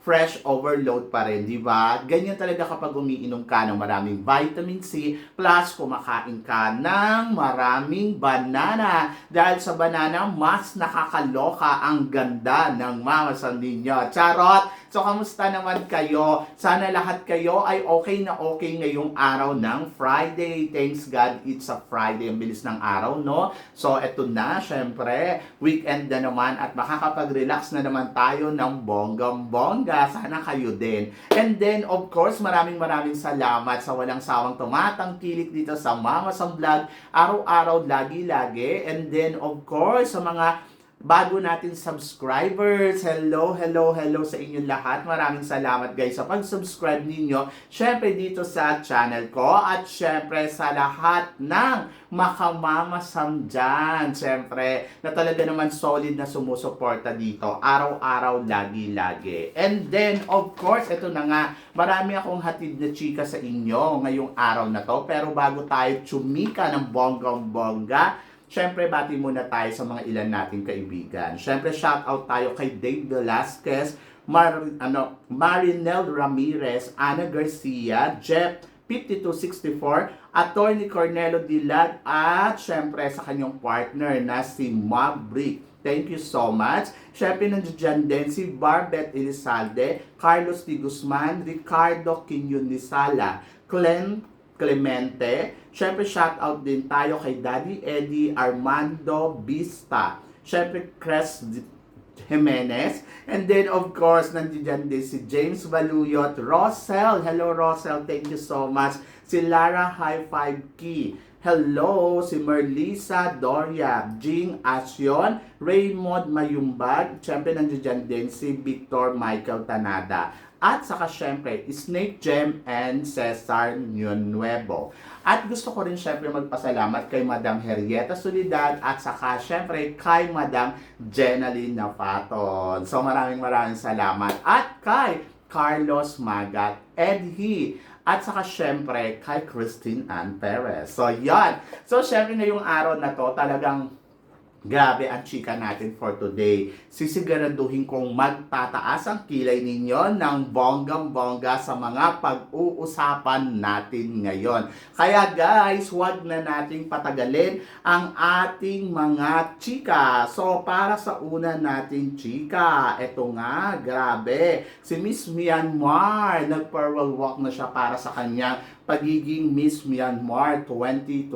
fresh overload pa rin, di ba? Ganyan talaga kapag umiinom ka ng maraming vitamin C plus kumakain ka ng maraming banana. Dahil sa banana, mas nakakaloka ang ganda ng mamasan ninyo. Charot! So, kamusta naman kayo? Sana lahat kayo ay okay na okay ngayong araw ng Friday. Thanks God, it's a Friday. Ang bilis ng araw, no? So, eto na, syempre, weekend na naman at makakapag-relax na naman tayo ng bonggang-bongga. Sana kayo din. And then, of course, maraming maraming salamat sa walang sawang tumatangkilik dito sa Mama Sam Vlog. Araw-araw, lagi-lagi. And then, of course, sa mga bago natin subscribers. Hello, hello, hello sa inyong lahat. Maraming salamat guys sa pag-subscribe ninyo. Syempre dito sa channel ko at syempre sa lahat ng makamamasam dyan. Syempre na talaga naman solid na sumusuporta dito. Araw-araw, lagi-lagi. And then, of course, ito na nga, marami akong hatid na chika sa inyo ngayong araw na to. Pero bago tayo chumika ng bonggang-bongga, Siyempre, bati muna tayo sa mga ilan nating kaibigan. Siyempre, shout out tayo kay Dave Velasquez, Mar ano, Marinel Ramirez, Ana Garcia, Jeff 5264, Attorney Cornelo Dilag, at syempre sa kanyang partner na si Maverick. Thank you so much. Syempre, nandiyan din si Barbet Elizalde, Carlos Di Guzman, Ricardo Quiñonisala, Clem Clemente. Syempre, shout out din tayo kay Daddy Eddie Armando Vista. Syempre, Cres Jimenez. And then, of course, nandiyan din si James Baluyot, Rosel. Hello, Rosel. Thank you so much. Si Lara High Five Key. Hello, si Merlisa Doria, Jing Asyon, Raymond Mayumbag, syempre nandiyan din si Victor Michael Tanada. At saka syempre, Snake Gem and Cesar Nuevo. At gusto ko rin syempre magpasalamat kay Madam Henrietta Solidad at saka syempre kay Madam Jenaline Nafaton. So maraming maraming salamat. At kay Carlos Magat, Ed He, at saka syempre kay Christine Ann Perez. So yan. So syempre ngayong araw na to talagang Grabe ang chika natin for today. Sisiguraduhin kong magtataas ang kilay ninyo ng bonggang-bongga sa mga pag-uusapan natin ngayon. Kaya guys, huwag na nating patagalin ang ating mga chika. So, para sa una nating chika, eto nga, grabe. Si Miss Myanmar, nag-pearl walk na siya para sa kanyang pagiging Miss Myanmar 2024.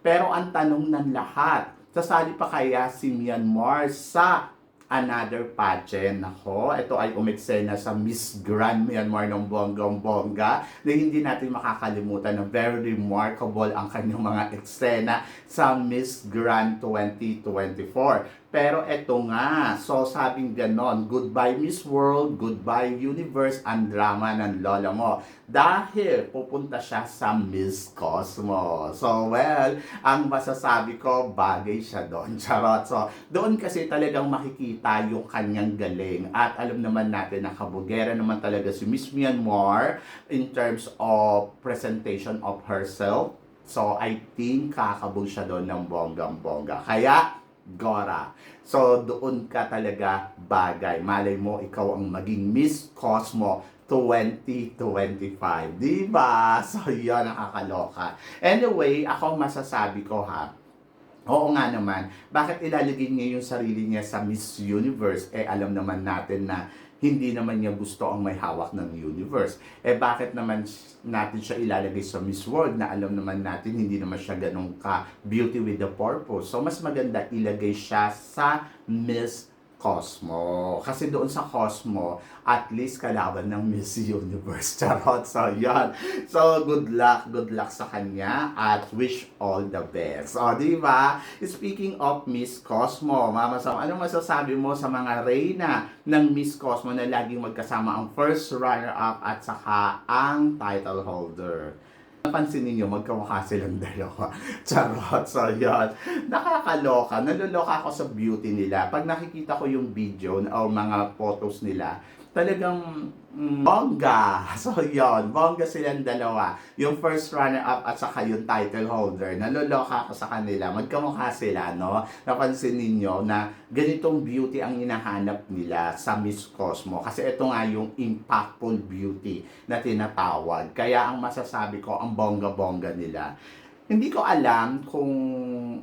Pero ang tanong ng lahat, sasali pa kaya si Myanmar sa another pageant. Ako, ito ay umeksena sa Miss Grand Myanmar ng bonggang-bongga na hindi natin makakalimutan na very remarkable ang kanyang mga eksena sa Miss Grand 2024. Pero eto nga, so sabing ganon, goodbye Miss World, goodbye Universe, ang drama ng lola mo. Dahil pupunta siya sa Miss Cosmo. So well, ang masasabi ko, bagay siya doon. Charot. So, doon kasi talagang makikita yung kanyang galing. At alam naman natin na kabugera naman talaga si Miss Myanmar in terms of presentation of herself. So, I think kakabog siya doon ng bonggang-bongga. Kaya, Gora. So, doon ka talaga bagay. Malay mo, ikaw ang maging Miss Cosmo 2025. Di ba? So, yun, nakakaloka. Anyway, ako masasabi ko ha, Oo nga naman, bakit ilalagay niya yung sarili niya sa Miss Universe? Eh, alam naman natin na hindi naman niya gusto ang may hawak ng universe. Eh bakit naman natin siya ilalagay sa Miss World na alam naman natin hindi naman siya ganun ka beauty with the purpose. So mas maganda ilagay siya sa Miss Cosmo. Kasi doon sa Cosmo, at least kalaban ng Miss Universe. Charot. So, yan. So, good luck. Good luck sa kanya at wish all the best. O, di ba? Speaking of Miss Cosmo, Mama Sam, ano masasabi mo sa mga reyna ng Miss Cosmo na laging magkasama ang first runner-up at saka ang title holder? Napansin ninyo, magkamukha silang dalawa. Charot. So, yun. Nakakaloka. Naluloka ako sa beauty nila. Pag nakikita ko yung video o mga photos nila, talagang mm, bongga. So, yun. Bongga silang dalawa. Yung first runner-up at saka yung title holder. Naluloka ako sa kanila. Magkamukha sila, no? Napansin ninyo na ganitong beauty ang hinahanap nila sa Miss Cosmo. Kasi ito nga yung impactful beauty na tinatawag. Kaya ang masasabi ko, ang bongga-bongga nila. Hindi ko alam kung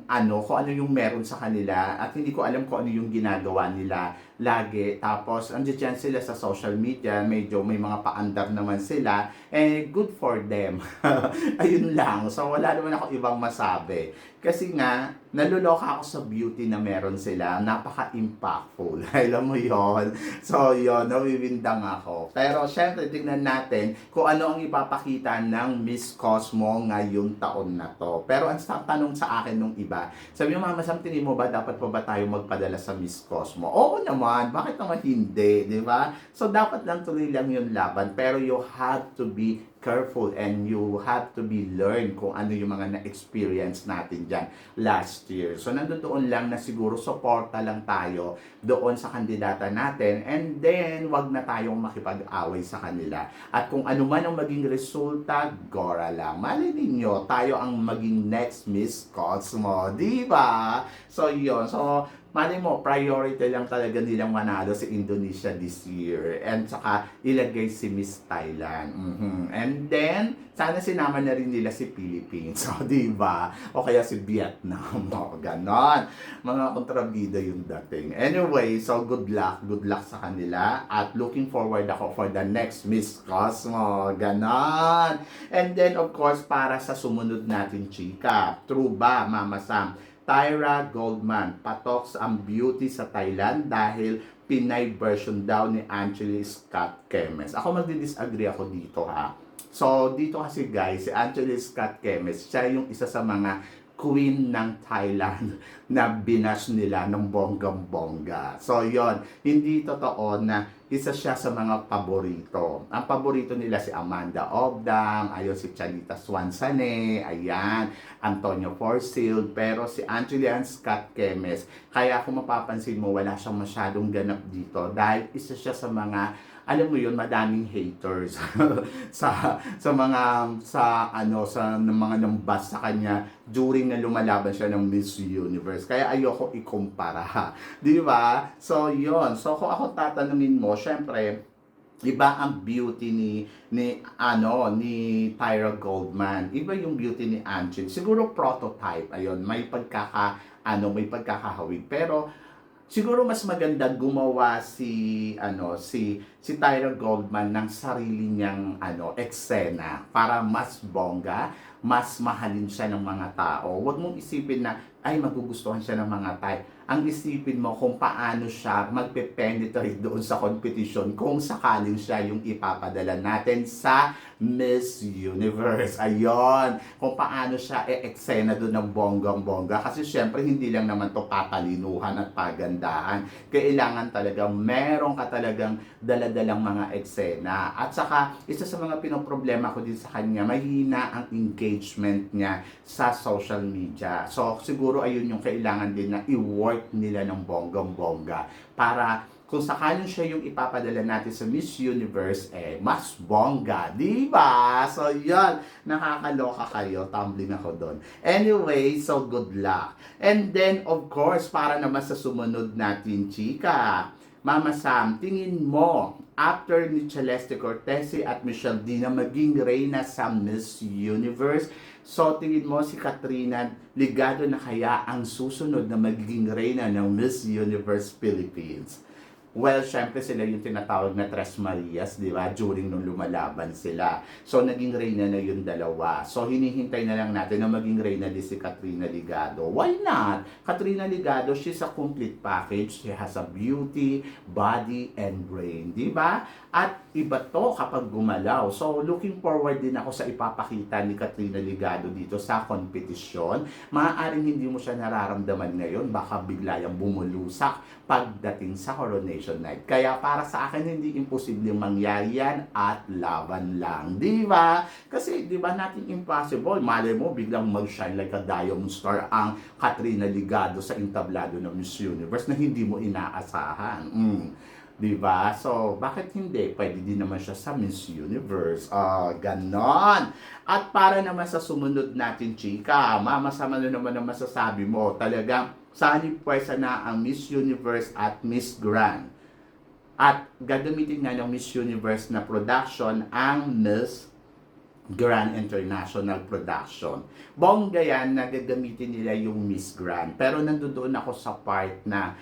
ano, kung ano yung meron sa kanila at hindi ko alam kung ano yung ginagawa nila lagi. Tapos, andiyan sila sa social media, medyo may mga paandar naman sila. Eh, good for them. Ayun lang. So, wala naman ako ibang masabi. Kasi nga, naluloka ako sa beauty na meron sila. Napaka-impactful. Alam mo yon So, yon nawiwindang ako. Pero, syempre, tignan natin kung ano ang ipapakita ng Miss Cosmo ngayong taon na to. Pero, ang tanong sa akin nung iba, sabi mo, Mama Sam, mo ba dapat pa ba tayo magpadala sa Miss Cosmo? Oo naman. Bakit naman hindi? Di ba? So, dapat lang tuloy lang yung laban. Pero, you have to be careful and you have to be learn kung ano yung mga na-experience natin dyan last year. So, nandoon lang na siguro suporta lang tayo doon sa kandidata natin and then wag na tayong makipag-away sa kanila. At kung ano man ang maging resulta, gora lang. Mali ninyo, tayo ang maging next Miss Cosmo. Di ba? So, yun. So, Mali mo, priority lang talaga nilang manalo si Indonesia this year. And saka ilagay si Miss Thailand. Mhm. And then, sana sinama na rin nila si Philippines. So, di ba? O kaya si Vietnam. O, ganon. Mga kontrabida yung dating. Anyway, so good luck. Good luck sa kanila. At looking forward ako for the next Miss Cosmo. Ganon. And then, of course, para sa sumunod natin, chika. True ba, Mama Sam? Tyra Goldman, patoks ang beauty sa Thailand dahil Pinay version daw ni Angeli Scott Kemes. Ako magdi-disagree ako dito ha. So, dito kasi guys, si Angeli Scott Kemes, siya yung isa sa mga queen ng Thailand na binas nila ng bonggang-bongga. So, yon Hindi totoo na isa siya sa mga paborito. Ang paborito nila si Amanda Obdam, ayon si Chalita Swansane, ayan, Antonio Forsil, pero si Angelian Scott Kemes, kaya kung mapapansin mo, wala siyang masyadong ganap dito dahil isa siya sa mga alam mo yun, madaming haters sa sa mga sa ano sa ng mga nambas sa kanya during na lumalaban siya ng Miss Universe. Kaya ayoko ikumpara. Di ba? So, yon So, kung ako tatanungin mo, syempre, Iba ang beauty ni ni ano ni Tyra Goldman. Iba yung beauty ni Angel. Siguro prototype. Ayun, may pagkaka ano, may pagkakahawig. Pero siguro mas maganda gumawa si ano si si Tyra Goldman ng sarili niyang ano eksena para mas bongga, mas mahalin siya ng mga tao. Huwag mong isipin na ay magugustuhan siya ng mga Thai. Ang isipin mo kung paano siya magpe-penetrate doon sa competition kung sakaling siya yung ipapadala natin sa Miss Universe. Ayon, kung paano siya e-eksena doon ng bonggang-bongga. Kasi syempre hindi lang naman to patalinuhan at pagandahan. Kailangan talaga meron ka talagang daladalang mga eksena. At saka, isa sa mga pinoproblema ko din sa kanya, mahina ang engagement niya sa social media. So, siguro ayun yung kailangan din na i-work nila ng bonggang-bongga para kung sakaling siya yung ipapadala natin sa Miss Universe, eh, mas bongga. Di ba? So, yun. Nakakaloka kayo. Tumbling ako doon. Anyway, so good luck. And then, of course, para naman sa sumunod natin, chika. Mama Sam, tingin mo, after ni Celeste Cortese at Michelle Di na maging reyna sa Miss Universe, so tingin mo si Katrina Ligado na kaya ang susunod na magiging reyna ng Miss Universe Philippines? Well, syempre sila yung tinatawag na Tres Marias, di ba? During nung lumalaban sila. So, naging reyna na yung dalawa. So, hinihintay na lang natin na maging reyna din si Katrina Ligado. Why not? Katrina Ligado, she's a complete package. She has a beauty, body, and brain. Di ba? At iba to kapag gumalaw. So, looking forward din ako sa ipapakita ni Katrina Ligado dito sa kompetisyon. Maaaring hindi mo siya nararamdaman ngayon. Baka bigla yung bumulusak pagdating sa coronation night. Kaya para sa akin, hindi imposible mangyari yan at laban lang. Di ba? Kasi di ba natin impossible? Malay mo, biglang mag-shine like a diamond star ang Katrina Ligado sa intablado ng Miss Universe na hindi mo inaasahan. Mm. Di ba? So, bakit hindi? Pwede din naman siya sa Miss Universe. Ah, ganon. At para naman sa sumunod natin, chika, mama, sama na naman ang masasabi mo. Talagang, saan pwesa na ang Miss Universe at Miss Grand. At gagamitin nga ng Miss Universe na production ang Miss Grand International Production. Bongga yan na gagamitin nila yung Miss Grand. Pero nandoon ako sa part na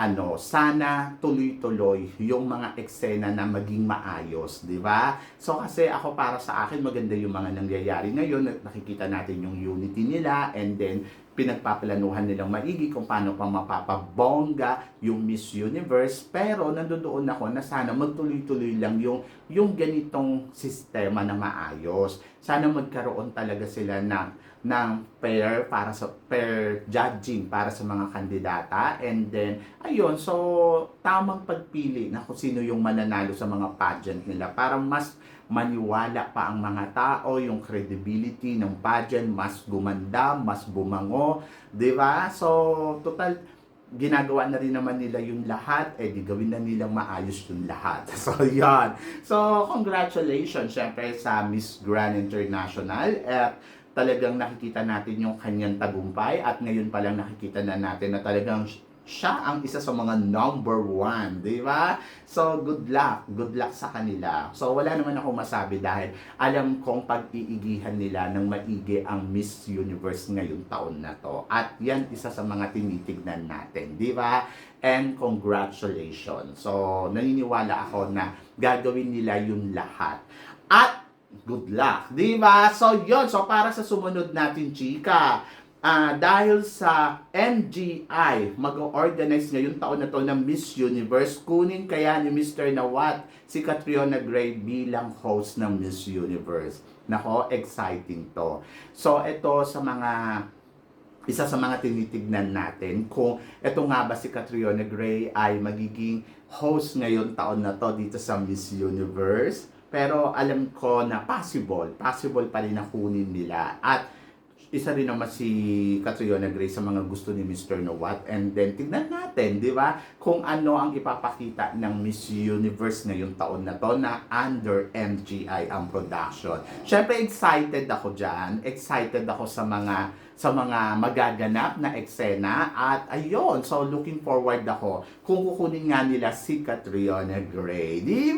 ano, sana tuloy-tuloy yung mga eksena na maging maayos, di ba? So kasi ako para sa akin maganda yung mga nangyayari ngayon at nakikita natin yung unity nila and then pinagpaplanuhan nilang maigi kung paano pa mapapabongga yung Miss Universe pero nandoon ako na sana magtuloy-tuloy lang yung yung ganitong sistema na maayos. Sana magkaroon talaga sila ng ng pair para sa pair judging para sa mga kandidata and then ayun so tamang pagpili na kung sino yung mananalo sa mga pageant nila para mas maniwala pa ang mga tao, yung credibility ng pageant mas gumanda, mas bumango, 'di ba? So total ginagawa na rin naman nila yung lahat, eh di gawin na nilang maayos yung lahat. So, yan. So, congratulations syempre sa Miss Grand International. At talagang nakikita natin yung kanyang tagumpay at ngayon pa lang nakikita na natin na talagang siya ang isa sa mga number one, di ba? So, good luck. Good luck sa kanila. So, wala naman ako masabi dahil alam kong pag-iigihan nila ng maigi ang Miss Universe ngayong taon na to. At yan isa sa mga tinitignan natin, di ba? And congratulations. So, naniniwala ako na gagawin nila yung lahat. At good luck, di ba? So, yon So, para sa sumunod natin, chika, Ah, dahil sa MGI, mag-organize ngayong taon na to ng Miss Universe, kunin kaya ni Mr. Nawat si Catriona Gray bilang host ng Miss Universe. Nako, exciting to. So, ito sa mga isa sa mga tinitignan natin kung ito nga ba si Catriona Gray ay magiging host ngayon taon na to dito sa Miss Universe. Pero alam ko na possible, possible pa rin na kunin nila. At isa rin naman si Catriona Gray sa mga gusto ni Mr. Nowat. And then, tignan natin, di ba, kung ano ang ipapakita ng Miss Universe ngayong taon na to na under MGI ang production. Siyempre, excited ako dyan. Excited ako sa mga sa mga magaganap na eksena at ayun, so looking forward ako kung kukunin nga nila si Catriona Gray. Di?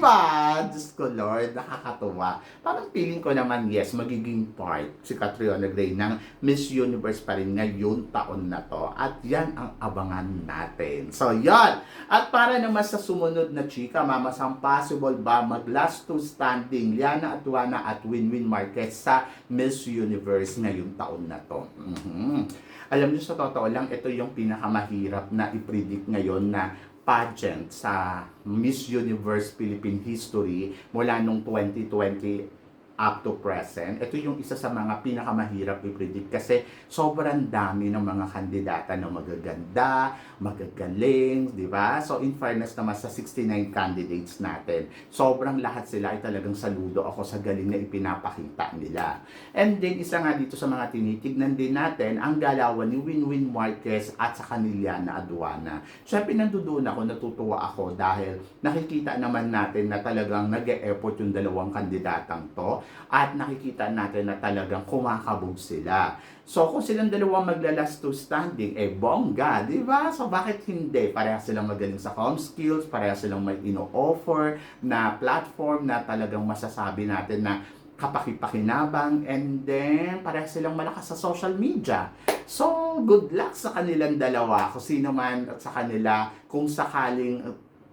Diyos ko Lord, nakakatuwa. Parang feeling ko naman, yes, magiging part si Catriona Gray ng Miss Universe pa rin ngayon taon na to. At yan ang abangan natin. So, yan. At para naman sa sumunod na chika, Mama, Sam possible ba mag last two standing Liana Atuana at Winwin Marquez sa Miss Universe ngayong taon na to? Mhm. Alam niyo sa totoo lang, ito yung pinakamahirap na i-predict ngayon na pageant sa Miss Universe Philippine History mula nung 2020 up to present. Ito yung isa sa mga pinakamahirap i-predict kasi sobrang dami ng mga kandidata na magaganda, magagaling, di ba? So in fairness naman sa 69 candidates natin, sobrang lahat sila ay talagang saludo ako sa galing na ipinapakita nila. And then isa nga dito sa mga tinitignan din natin, ang galawan ni Winwin Marquez at sa kanila na aduana. Siyempre nandoon ako, natutuwa ako dahil nakikita naman natin na talagang nag effort yung dalawang kandidatang to at nakikita natin na talagang kumakabog sila. So, kung silang dalawa maglalas to standing, eh, bongga, di ba? So, bakit hindi? Pareha silang magaling sa com skills, pareha silang may ino-offer na platform na talagang masasabi natin na kapakipakinabang and then pareha silang malakas sa social media. So, good luck sa kanilang dalawa. Kung sino man at sa kanila, kung sakaling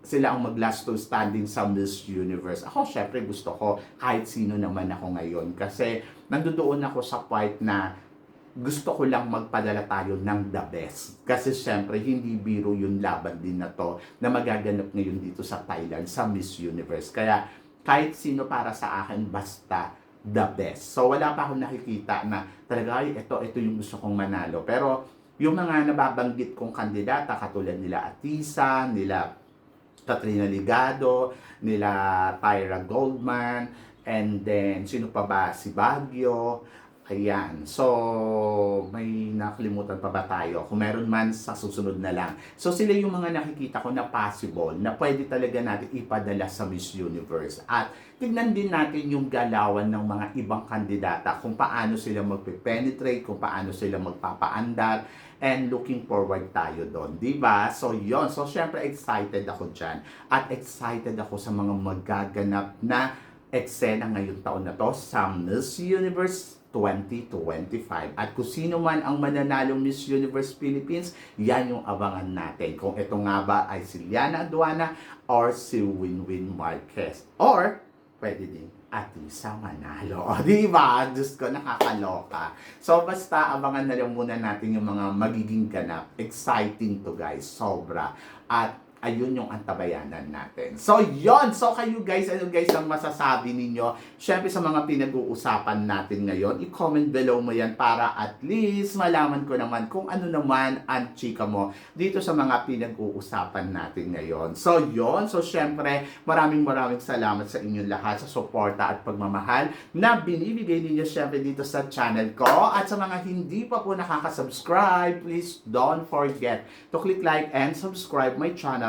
sila ang mag-last to standing sa Miss Universe. Ako, syempre, gusto ko kahit sino naman ako ngayon. Kasi, nandoon ako sa point na gusto ko lang magpadala tayo ng the best. Kasi syempre, hindi biro yung laban din na to na magaganap ngayon dito sa Thailand, sa Miss Universe. Kaya, kahit sino para sa akin, basta the best. So, wala pa akong nakikita na talaga, ay, ito, ito yung gusto kong manalo. Pero, yung mga nababanggit kong kandidata, katulad nila Atisa, nila Katrina Ligado, nila Tyra Goldman, and then sino pa ba? Si Baguio. Ayan. So, may nakalimutan pa ba tayo? Kung meron man, sa susunod na lang. So, sila yung mga nakikita ko na possible na pwede talaga natin ipadala sa Miss Universe. At tignan din natin yung galawan ng mga ibang kandidata kung paano sila magpe-penetrate, kung paano sila magpapaandar, and looking forward tayo doon. di ba? So, yon So, syempre, excited ako dyan. At excited ako sa mga magaganap na eksena ngayong taon na to sa Miss Universe 2025. At kung sino man ang mananalong Miss Universe Philippines, yan yung abangan natin. Kung ito nga ba ay si Liana Aduana or si Winwin Marquez. Or, pwede din Atisa Manalo. O, di ba? Diyos ko, nakakaloka. So, basta abangan na lang muna natin yung mga magiging ganap. Exciting to guys. Sobra. At ayun yung antabayanan natin. So, yon So, kayo guys, ano guys ang masasabi ninyo? Siyempre sa mga pinag-uusapan natin ngayon, i-comment below mo yan para at least malaman ko naman kung ano naman ang chika mo dito sa mga pinag-uusapan natin ngayon. So, yon So, siyempre, maraming maraming salamat sa inyong lahat sa suporta at pagmamahal na binibigay ninyo siyempre dito sa channel ko. At sa mga hindi pa po nakaka-subscribe, please don't forget to click like and subscribe my channel